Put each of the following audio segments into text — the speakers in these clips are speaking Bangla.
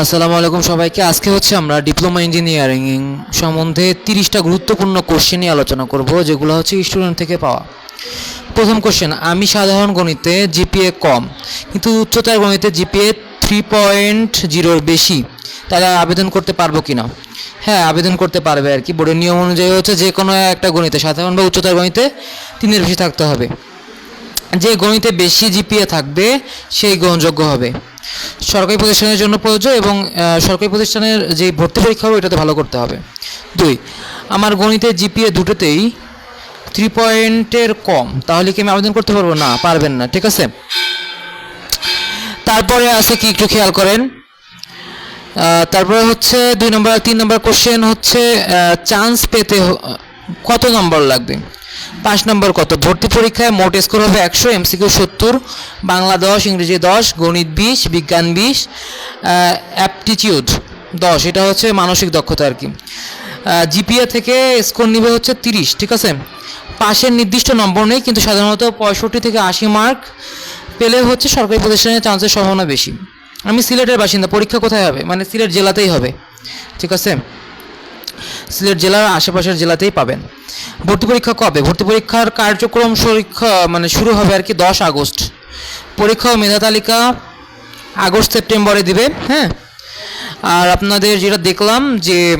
আসসালামু আলাইকুম সবাইকে। আজকে হচ্ছে আমরা ডিপ্লোমা ইঞ্জিনিয়ারিং সম্বন্ধে তিরিশটা গুরুত্বপূর্ণ কোশ্চেন নিয়ে আলোচনা করব, যেগুলো হচ্ছে স্টুডেন্ট থেকে পাওয়া। প্রথম কোশ্চেন আমি সাধারণ গণিতে জিপিএ কম, কিন্তু উচ্চতার গণিতে জিপিএ থ্রি পয়েন্ট জিরোর বেশি। তাহলে আবেদন করতে পারব কি না হ্যাঁ আবেদন করতে পারবে আর কি। বোর্ডের নিয়ম অনুযায়ী হচ্ছে যে কোনো একটা গণিতে, সাধারণ বা উচ্চতার গণিতে তিনের বেশি থাকতে হবে। যে গণিতে বেশি জিপিএ থাকবে, সেই গ্রহণযোগ্য হবে। সরকারি প্রতিষ্ঠানের জন্য প্রযোজ্য এবং সরকারি প্রতিষ্ঠানের যে ভর্তি পরীক্ষা হবে ওটাতে ভালো করতে হবে। দুই, আমার গণিতে জিপিএ দুটোতেই থ্রি পয়েন্টের কম, তাহলে কি আমি আবেদন করতে পারব? না, পারবেন না, ঠিক আছে? তারপরে আছে কি একটু খেয়াল করেন। তারপরে হচ্ছে দুই নম্বর তিন নম্বর কোশ্চেন হচ্ছে চান্স পেতে কত নম্বর লাগবে? পাঁচ নম্বর কত? ভর্তি পরীক্ষায় মোট স্কোর হবে একশো এমসিকিউ সত্তর, বাংলা দশ, ইংরেজি দশ, গণিত বিশ, বিজ্ঞান বিশ অ্যাপটিটিউড দশ। এটা হচ্ছে মানসিক দক্ষতা আর কি। জিপিএ থেকে স্কোর নিবে হচ্ছে তিরিশ, ঠিক আছে? পাশের নির্দিষ্ট নম্বর নেই, কিন্তু সাধারণত পঁয়ষট্টি থেকে আশি মার্ক পেলে হচ্ছে সরকারি প্রতিষ্ঠানে চান্সের সম্ভাবনা বেশি। আমি সিলেটের বাসিন্দা, পরীক্ষা কোথায় হবে? মানে সিলেট জেলাতেই হবে, ঠিক আছে? সিলেট জেলার আশেপাশের জেলাতেই পাবেন। ভর্তি পরীক্ষা কবে? ভর্তি পরীক্ষার কার্যক্রম পরীক্ষা মানে শুরু হবে আর কি দশ আগস্ট। পরীক্ষা ও মেধা তালিকা আগস্ট সেপ্টেম্বরে দিবে হ্যাঁ? আর আপনাদের যেটা দেখলাম যে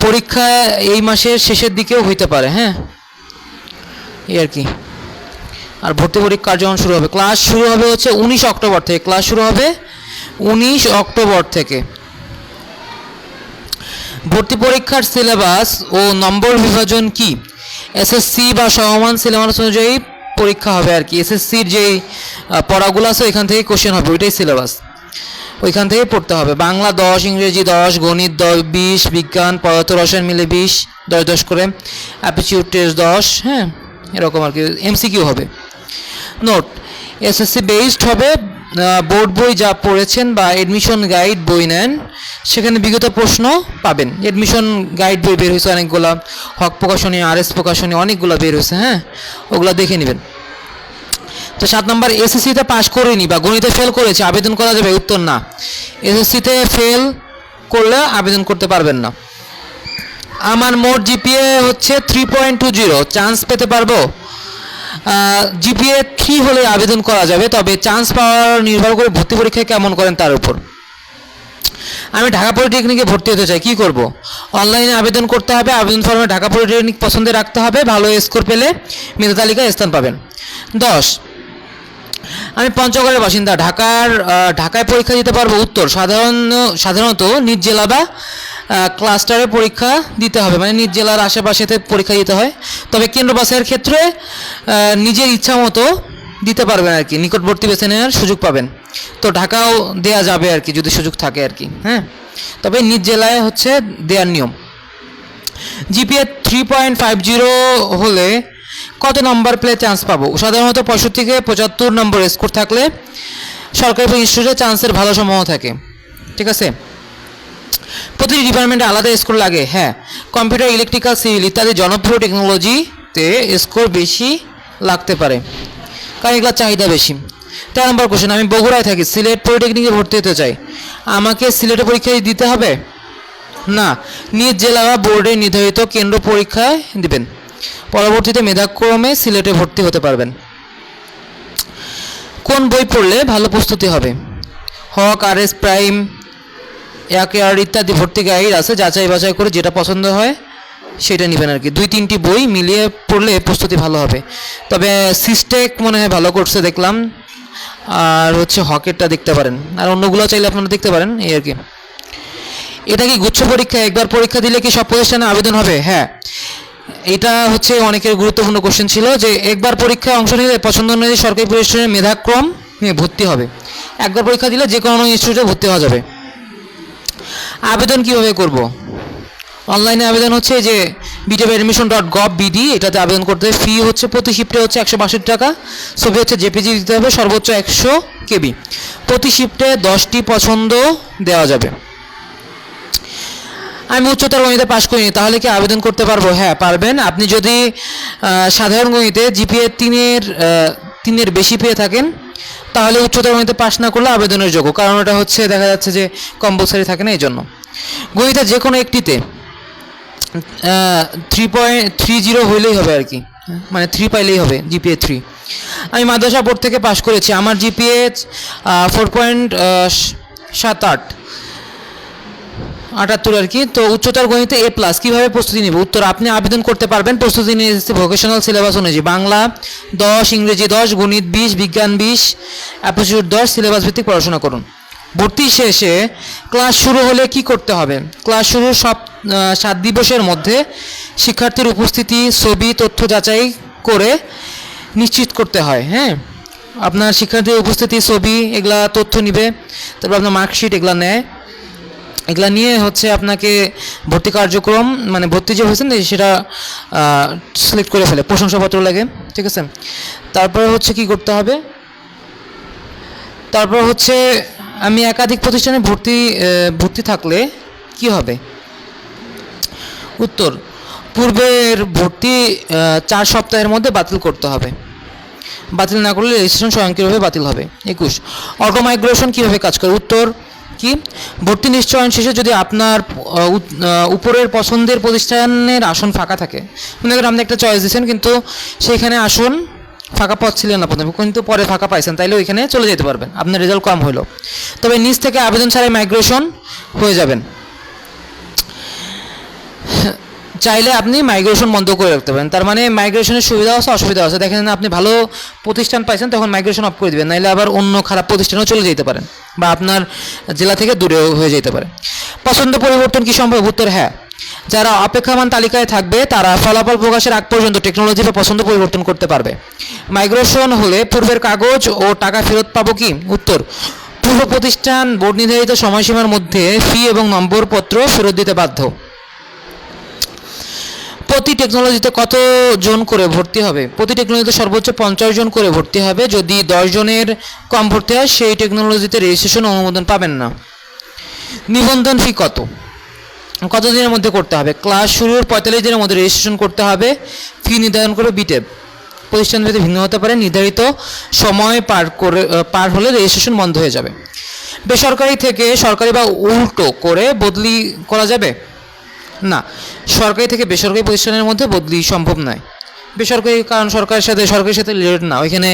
পরীক্ষা এই মাসের শেষের দিকেও হইতে পারে হ্যাঁ? এই আর কি। আর ভর্তি পরীক্ষা কার্যক্রম শুরু হবে। ক্লাস শুরু হবে হচ্ছে উনিশ অক্টোবর থেকে। ক্লাস শুরু হবে উনিশ অক্টোবর থেকে। ভর্তি পরীক্ষার সিলেবাস ও নম্বর বিভাজন কি? এসএসসি বা সমমান সিলেবাস অনুযায়ী পরীক্ষা হবে আর কি। এসএসসির আহ, পড়াগুলো আছে ওইখান থেকে কোশ্চেন হবে ওইটাই সিলেবাস। ওইখান থেকে পড়তে হবে। বাংলা দশ ইংরেজি দশ গণিত দশ বিশ বিজ্ঞান পদার্থ রসায়ন মিলে বিশ দশ দশ করে। অ্যাপিচিউড টেস্ট দশ হ্যাঁ এরকম আর কি। এমসিকিউ হবে। নোট এসএসসি বেসড হবে বোর্ড বই যা পড়েছেন বা এডমিশন গাইড বই নেন, সেখানে বিগত প্রশ্ন পাবেন। এডমিশন গাইড বই বের হয়েছে, অনেকগুলা হক প্রকাশনী আর এস প্রকাশনী, অনেকগুলো বের হয়েছে হ্যাঁ? ওগুলো দেখে নেবেন। তো সাত নম্বর এসএসসিতে পাশ করেনি বা গণিতে ফেল করেছে, আবেদন করা যাবে? উত্তর না। এসএসসিতে ফেল করলে আবেদন করতে পারবেন না। আমার মোট জিপিএ হচ্ছে three point two zero chance পেতে পারব? জিপিএ থ্রি হলে আবেদন করা যাবে, তবে চান্স পাওয়ার নির্ভর করে ভর্তি পরীক্ষা কেমন করেন তার উপর। আমি ঢাকা পলিটেকনিকে ভর্তি হতে চাই, কি করব? অনলাইনে আবেদন করতে হবে, আবেদন ফর্মে ঢাকা পলিটেকনিক পছন্দে রাখতে হবে, ভালো স্কোর পেলে মেধা তালিকায় স্থান পাবেন। দশ আমি পঞ্চগড়ের বাসিন্দা। ঢাকার ঢাকায় পরীক্ষা দিতে পারব উত্তর। সাধারণ, সাধারণত নিজ জেলা বা ক্লাস্টারে পরীক্ষা দিতে হবে। মানে নিজ জেলার আশেপাশেতে পরীক্ষা দিতে হয়। তবে কেন্দ্র বাছাইয়ের ক্ষেত্রে নিজের ইচ্ছা মতো দিতে পারবেন আর কি। নিকটবর্তী বেছে নেওয়ার সুযোগ পাবেন। তো ঢাকাও দেয়া যাবে আর কি, যদি সুযোগ থাকে আর কি। হ্যাঁ? তবে নিজ জেলায় হচ্ছে দেওয়ার নিয়ম। GPA three point five zero হলে কত নম্বর প্লে চান্স পাবো? সাধারণত পঁয়ষট্টি থেকে পঁচাত্তর নম্বর স্কোর থাকলে সরকারি ইনস্টিটিউটে চান্সের ভালো সম্ভাবনা থাকে। ঠিক আছে? প্রতিটি ডিপার্টমেন্টে আলাদা স্কোর লাগে হ্যাঁ। কম্পিউটার ইলেকট্রিক্যাল সিভিল ইত্যাদি জনপ্রিয় টেকনোলজিতে স্কোর বেশি লাগতে পারে। কারণ এগুলোর চাহিদা বেশি। তেরো নম্বর কোশ্চেন আমি বগুড়ায় থাকি, সিলেট পলিটেকনিকে ভর্তি হতে চাই। আমাকে সিলেটে পরীক্ষা দিতে হবে? না। নিজ জেলা বা বোর্ডে নির্ধারিত কেন্দ্র পরীক্ষায় দিবেন। পরবর্তীতে মেধাক্রমে সিলেটে ভর্তি হতে পারবেন। কোন বই পড়লে ভালো প্রস্তুতি হবে? হক আর এস প্রাইম এক আর ইত্যাদি ভর্তি গাইড আছে, যাচাই বাছাই করে যেটা পছন্দ হয় সেটা নেবেন আর কি। দুই, তিনটি বই মিলিয়ে পড়লে প্রস্তুতি ভালো হবে। তবে সিস্টেক মনে হয় ভালো করছে, দেখলাম। আর হচ্ছে হকেরটা দেখতে পারেন। আর অন্যগুলো চাইলে আপনারা দেখতে পারেন, এই আর কি। এটা কি গুচ্ছ পরীক্ষা একবার পরীক্ষা দিলে কি সব প্রতিষ্ঠানে আবেদন হবে? হ্যাঁ। এটা হচ্ছে অনেকের গুরুত্বপূর্ণ কোশ্চেন ছিল যে একবার পরীক্ষায় অংশ নিলে পছন্দ অনুযায়ী সরকারি প্রতিষ্ঠানের মেধাক্রম নিয়ে ভর্তি হবে। একবার পরীক্ষা দিলে যে কোনো ইনস্টিটিউটে ভর্তি হওয়া যাবে। আবেদন কীভাবে করব? অনলাইনে আবেদন হচ্ছে যে BTEB admission dot gov BD এটাতে আবেদন করতে হবে। ফি হচ্ছে প্রতি শিফটে হচ্ছে একশো বাষট্টি টাকা। ছবি হচ্ছে জেপিজি দিতে হবে, সর্বোচ্চ একশো কেবি। প্রতি শিফটে দশটি পছন্দ দেওয়া যাবে। আমি উচ্চতর গণিতে পাশ করিনি, তাহলে কি আবেদন করতে পারব? হ্যাঁ পারবেন। আপনি যদি সাধারণ গণিতে জিপিএ তিনের তিনের বেশি পেয়ে থাকেন, তাহলে উচ্চতর গণিতে পাশ না করলে আবেদনের যোগ্য। কারণ ওটা হচ্ছে, দেখা যাচ্ছে যে কম্পালসারি থাকে না এই জন্য গণিতে যে কোনো একটিতে থ্রি পয়েন্ট থ্রি জিরো হইলেই হবে আর কি। মানে থ্রি পাইলেই হবে, জিপিএ থ্রি আমি মাদ্রাসা বোর্ড থেকে পাশ করেছি। আমার জিপিএ ফোর পয়েন্ট সাত আট। আটাত্তর আর কি। তো উচ্চতর গণিতে এ প্লাস কীভাবে প্রস্তুতি নেবে? উত্তর, আপনি আবেদন করতে পারবেন। প্রস্তুতি নিয়ে ভোকেশনাল সিলেবাস অনুযায়ী। বাংলা দশ, ইংরেজি দশ, গণিত বিশ, বিজ্ঞান বিশ অ্যাপোজিট দশ সিলেবাস ভিত্তিক পড়াশোনা করুন। ভর্তি শেষে ক্লাস শুরু হলে কি করতে হবে? ক্লাস শুরুর সব সাত দিবসের মধ্যে শিক্ষার্থীর উপস্থিতি, ছবি, তথ্য যাচাই করে নিশ্চিত করতে হয় হ্যাঁ? আপনার শিক্ষার্থীর উপস্থিতি, ছবি, এগুলা তথ্য নিবে। তারপর আপনার মার্কশিট এগুলা নেয়। এগুলা নিয়ে হচ্ছে আপনাকে ভর্তি কার্যক্রম মানে ভর্তি যে হয়েছেন সেটা সিলেক্ট করে ফেলে, প্রশংসাপত্র লাগে, ঠিক আছে? তারপরে হচ্ছে কি করতে হবে? তারপর হচ্ছে আমি একাধিক প্রতিষ্ঠানে ভর্তি ভর্তি থাকলে কি হবে? উত্তর, পূর্বের ভর্তি চার সপ্তাহের মধ্যে বাতিল করতে হবে। বাতিল না করলে রেজিস্ট্রেশন স্বয়ংক্রিয়ভাবে বাতিল হবে। একুশ অটো মাইগ্রেশন কীভাবে কাজ করে? উত্তর কি? ভর্তি নিশ্চয়ন শেষে যদি আপনার উপরের পছন্দের প্রতিষ্ঠানের আসন ফাঁকা থাকে, মনে করেন আপনি একটা চয়েস দিয়েছেন কিন্তু সেখানে আসন, ফাঁকা পথ ছিলেন না প্রথমে কিন্তু পরে ফাঁকা পাইছেন, তাইলে ওইখানে চলে যেতে পারবেন, আপনার রেজাল্ট কম হলো তবে নিচ থেকে আবেদন ছাড়াই মাইগ্রেশন হয়ে যাবেন। চাইলে আপনি মাইগ্রেশন বন্ধ করে রাখতে পারেন। তার মানে মাইগ্রেশনের সুবিধা আছে, অসুবিধা আছে। দেখেন আপনি ভালো প্রতিষ্ঠান পাইছেন, তখন মাইগ্রেশন অফ করে দেবেন। নাহলে আবার অন্য খারাপ প্রতিষ্ঠানেও চলে যেতে পারেন বা আপনার জেলা থেকে দূরে হয়ে যেতে পারে। পছন্দ পরিবর্তন কি সম্ভব? উত্তর হ্যাঁ। যারা অপেক্ষামান তালিকায় থাকবে, তারা ফলাফল প্রকাশের আগ পর্যন্ত টেকনোলজি বা পছন্দ পরিবর্তন করতে পারবে। মাইগ্রেশন হলে পূর্বের কাগজ ও টাকা ফেরত পাবো কি? উত্তর। পূর্ব প্রতিষ্ঠান বোর্ড নির্ধারিত সময়সীমার মধ্যে ফি এবং নম্বরপত্র ফেরত দিতে বাধ্য। প্রতি টেকনোলজিতে কত জন করে ভর্তি হবে? প্রতি টেকনোলজিতে সর্বোচ্চ পঞ্চাশ জন করে ভর্তি হবে। যদি দশ জনের কম ভর্তি হয়, সেই টেকনোলজিতে রেজিস্ট্রেশন অনুমোদন পাবেন না। নিবন্ধন ফি কত? কত দিনের মধ্যে করতে হবে? ক্লাস শুরুর পঁয়তাল্লিশ দিনের মধ্যে রেজিস্ট্রেশন করতে হবে। ফি নির্ধারণ করে বিটেপ প্রতিষ্ঠান ভেদে ভিন্ন হতে পারে। নির্ধারিত সময় পার করে পার হলে রেজিস্ট্রেশন বন্ধ হয়ে যাবে। বেসরকারি থেকে সরকারি বা উল্টো করে বদলি করা যাবে? না, সরকারি থেকে বেসরকারি প্রতিষ্ঠানের মধ্যে বদলি সম্ভব নয়। বেসরকারি, কারণ সরকারের সাথে সরকারের সাথে রিলেটেড না। ওইখানে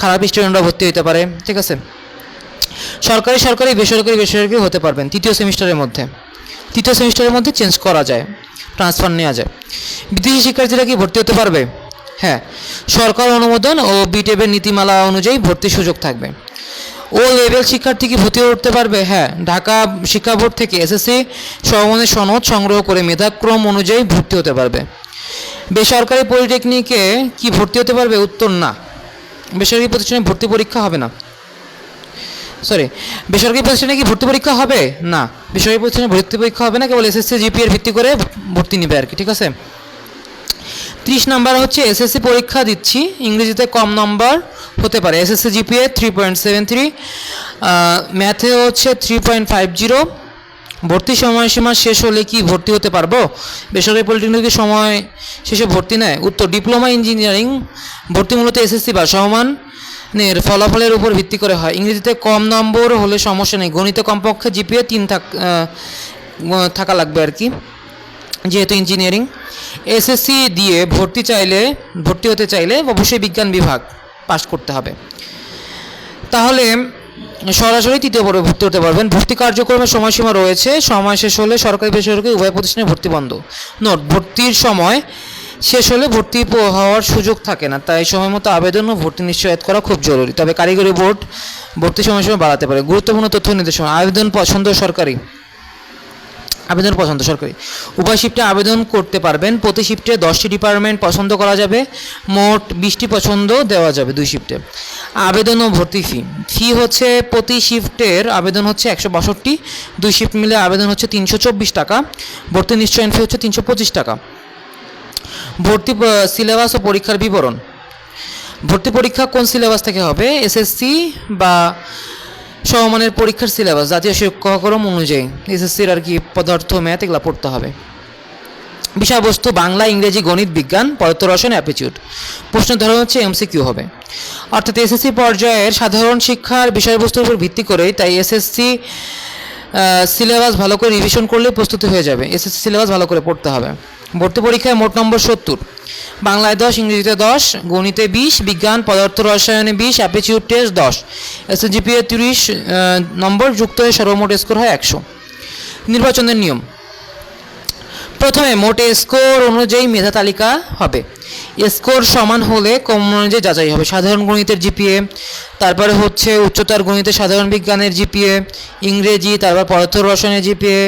খারাপ স্টুডেন্টরা ভর্তি হতে পারে, ঠিক আছে? সরকারি সরকারি, বেসরকারি বেসরকারি হতে পারবেন তৃতীয় সেমিস্টারের মধ্যে। তৃতীয় সেমিস্টারের মধ্যে চেঞ্জ করা যায় ট্রান্সফার নেওয়া যায়। বিদেশি শিক্ষার্থীরা কি ভর্তি হতে পারবে? হ্যাঁ সরকার অনুমোদন ও বিটেবের নীতিমালা অনুযায়ী ভর্তির সুযোগ থাকবে। ও লেভেল শিক্ষার্থী কি ভর্তি করতে পারবে? হ্যাঁ ঢাকা শিক্ষা বোর্ড থেকে এসএসসি সমমানের সনদ সংগ্রহ করে মেধাক্রম অনুযায়ী ভর্তি হতে পারবে। বেসরকারি পলিটেকনিকে কি ভর্তি হতে পারবে? উত্তর না। বেসরকারি প্রতিষ্ঠানে ভর্তি পরীক্ষা হবে না। সরি বেসরকারি প্রতিষ্ঠানে কি ভর্তি পরীক্ষা হবে? না, বেসরকারি প্রতিষ্ঠানে ভর্তি পরীক্ষা হবে না, কেবল এসএসসি জিপিএর ভিত্তি করে ভর্তি নেবে আর কি, ঠিক আছে? ত্রিশ নাম্বার হচ্ছে এসএসসি পরীক্ষা দিচ্ছি, ইংরেজিতে কম নাম্বার হতে পারে। SSC GPA three point seven three ম্যাথে হচ্ছে থ্রি পয়েন্ট ফাইভ জিরো ভর্তি সময়সীমা শেষ হলে কি ভর্তি হতে পারব? বেসরকারি পলিটেকনিকের সময় শেষে ভর্তি নেয়? উত্তর ডিপ্লোমা ইঞ্জিনিয়ারিং ভর্তি মূলত এসএসসি বা সমান নের ফলাফলের উপর ভিত্তি করে হয়। ইংরেজিতে কম নম্বর হলে সমস্যা নেই। গণিতে কমপক্ষে জিপিএ তিন থাক থাকা লাগবে আর কি, যেহেতু ইঞ্জিনিয়ারিং এসএসসি দিয়ে ভর্তি চাইলে, ভর্তি হতে চাইলে অবশ্যই বিজ্ঞান বিভাগ। পাশ করতে হবে। তাহলে সরাসরি তৃতীয় পর্বে ভর্তি হতে পারবেন। ভর্তি কার্যক্রমের সময়সীমা রয়েছে। সময় শেষ হলে সরকারি বেসরকারি উভয় প্রতিষ্ঠানে ভর্তি বন্ধ। নোট, ভর্তির সময় শেষ হলে ভর্তি হওয়ার সুযোগ থাকে না। তাই সময় মতো আবেদন ও ভর্তি নিশ্চয়তা করা খুব জরুরি। তবে কারিগরি বোর্ড ভর্তি সময়সীমা বাড়াতে পারে। গুরুত্বপূর্ণ তথ্য নির্দেশনা। আবেদন পছন্দ সরকারি। আবেদন পছন্দ, সরকারি। উভয় শিফটে আবেদন করতে পারবেন। প্রতি শিফটে দশটি ডিপার্টমেন্ট পছন্দ করা যাবে। মোট বিশটি পছন্দ দেওয়া যাবে দুই শিফটে আবেদন ও ভর্তি ফি ফি হচ্ছে প্রতি শিফটের আবেদন হচ্ছে একশো বাষট্টি। দুই শিফট মিলে আবেদন হচ্ছে তিনশো চব্বিশ টাকা। ভর্তি নিশ্চয়ন ফি হচ্ছে তিনশো পঁচিশ টাকা। ভর্তি সিলেবাস ও পরীক্ষার বিবরণ। ভর্তি পরীক্ষা কোন সিলেবাস থেকে হবে? এসএসসি বা সমমানের পরীক্ষার সিলেবাস জাতীয় শিক্ষাক্রম অনুযায়ী এসএসসির আর কি পদার্থ ম্যাথ এগুলো পড়তে হবে। বিষয়বস্তু বাংলা, ইংরেজি, গণিত, বিজ্ঞান পদার্থ রসায়ন অ্যাপিচিউড প্রশ্ন ধরন হচ্ছে এমসিকিউ হবে। অর্থাৎ এসএসসি পর্যায়ের সাধারণ শিক্ষার বিষয়বস্তুর উপর ভিত্তি করেই তাই এসএসসি সিলেবাস ভালো করে রিভিশন করলে প্রস্তুতি হয়ে যাবে। এসএসসি সিলেবাস ভালো করে পড়তে হবে। ভর্তি পরীক্ষায় মোট নম্বর সত্তর। বাংলায় দশ, ইংরেজিতে দশ, গণিতে বিশ, বিজ্ঞান, পদার্থ, রসায়নে বিশ অ্যাপিচিউড টেস্ট দশ এসএসজিপিএ তিরিশ নম্বর যুক্ত হয়ে সর্বমোট স্কোর হয় একশো। নির্বাচনের নিয়ম। প্রথমে মোট স্কোর অনুযায়ী মেধা তালিকা হবে। স্কোর সমান হলে কম অনুযায়ী যাচাই হবে। সাধারণ গণিতের জিপিএ, তারপরে হচ্ছে উচ্চতর গণিতের সাধারণ বিজ্ঞানের জিপিএ, ইংরেজি, তারপর পদার্থ, রসায়নের জিপিএ,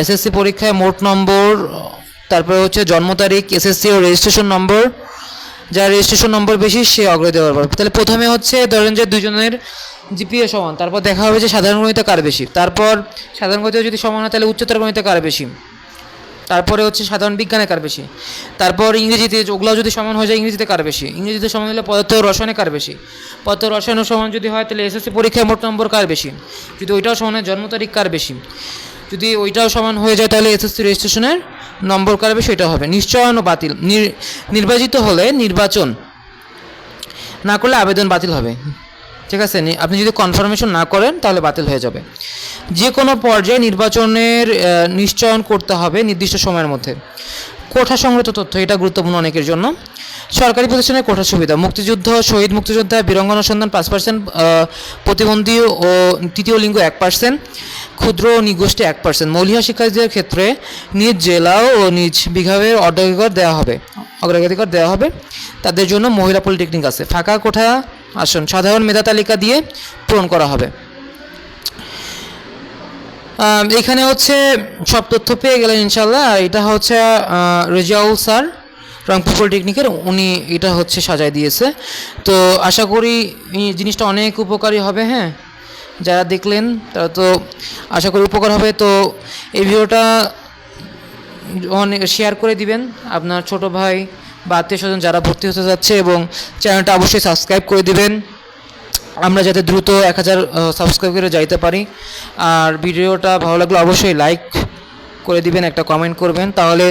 এসএসসি পরীক্ষায় মোট নম্বর তারপরে হচ্ছে জন্ম তারিখ এসএসসি ও রেজিস্ট্রেশন নম্বর যার রেজিস্ট্রেশন নম্বর বেশি, সে অগ্রগতি দেওয়ার পারবে তাহলে প্রথমে হচ্ছে ধরেন যে দুজনের জিপিএ সমান, তারপর দেখা হবে যে সাধারণ গণিতে কার বেশি। তারপর সাধারণ গণিতে যদি সমান হয়, তাহলে উচ্চতর গণিতে কার বেশি? তারপরে হচ্ছে সাধারণ বিজ্ঞানে কার বেশি? তারপর ইংরেজিতে ওগুলো যদি সমান হয়ে যায়, ইংরেজিতে কার বেশি? ইংরেজিতে সমান হলে পদার্থ রসায়নে কার বেশি? পদার্থ রসায়ন সমান যদি হয়, তাহলে এসএসসি পরীক্ষায় মোট নম্বর কার বেশি? যদি ওইটাও সমান হয়, জন্ম তারিখ কার বেশি? যদি ওইটাও সমান হয়ে যায়, তাহলে এসএসসি রেজিস্ট্রেশনের নম্বর কাটবে সেটা হবে। নিশ্চয়ন বাতিল। নির- নির্বাচিত হলে নির্বাচন না করলে আবেদন বাতিল হবে। ঠিক আছে? আপনি যদি কনফার্মেশন না করেন, তাহলে বাতিল হয়ে যাবে। যে কোনো পর্যায়ে নির্বাচনের নিশ্চয়ন করতে হবে নির্দিষ্ট সময়ের মধ্যে। কোঠা সংক্রান্ত তথ্য, এটা গুরুত্বপূর্ণ অনেকের জন্য। সরকারি প্রতিষ্ঠানের কোঠা সুবিধা, মুক্তিযুদ্ধ, শহীদ মুক্তিযোদ্ধা, বীরঙ্গনা সন্ধান পাঁচ পার্সেন্ট প্রতিবন্ধী ও তৃতীয় লিঙ্গ এক পার্সেন্ট ক্ষুদ্র নিগোষ্ঠী এক পার্সেন্ট মৌলিয়া শিক্ষার্থীদের ক্ষেত্রে নিজ জেলা ও নিজ বিভাগের অগ্রাধিকার দেওয়া হবে, অগ্রাধিকার দেওয়া হবে। তাদের জন্য মহিলা পলিটেকনিক আছে। ফাঁকা কোঠা আসন, সাধারণ মেধা তালিকা দিয়ে পূরণ করা হবে। এখানে হচ্ছে সব তথ্য পেয়ে গেলেন ইনশাল্লাহ এটা হচ্ছে রেজাউল স্যার, রংপুর পলিটেকনিকের, উনি এটা হচ্ছে সাজায় দিয়েছে। তো আশা করি জিনিসটা অনেক উপকারী হবে হ্যাঁ? যারা দেখলেন, তারা তো আশা করি উপকার হবে। তো এই ভিডিওটা অনেক শেয়ার করে দিবেন। আপনার ছোট ভাই বা আত্মীয় স্বজন যারা ভর্তি হতে যাচ্ছে এবং চ্যানেলটা অবশ্যই সাবস্ক্রাইব করে দিবেন। আমরা যাতে দ্রুত এক হাজার সাবস্ক্রাইব করে যাইতে পারি। আর ভিডিওটা ভালো লাগলে অবশ্যই লাইক করে দিবেন, একটা কমেন্ট করবেন। তাহলে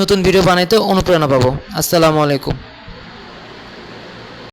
নতুন ভিডিও বানাইতে অনুপ্রেরণা পাবো। আসসালামু আলাইকুম।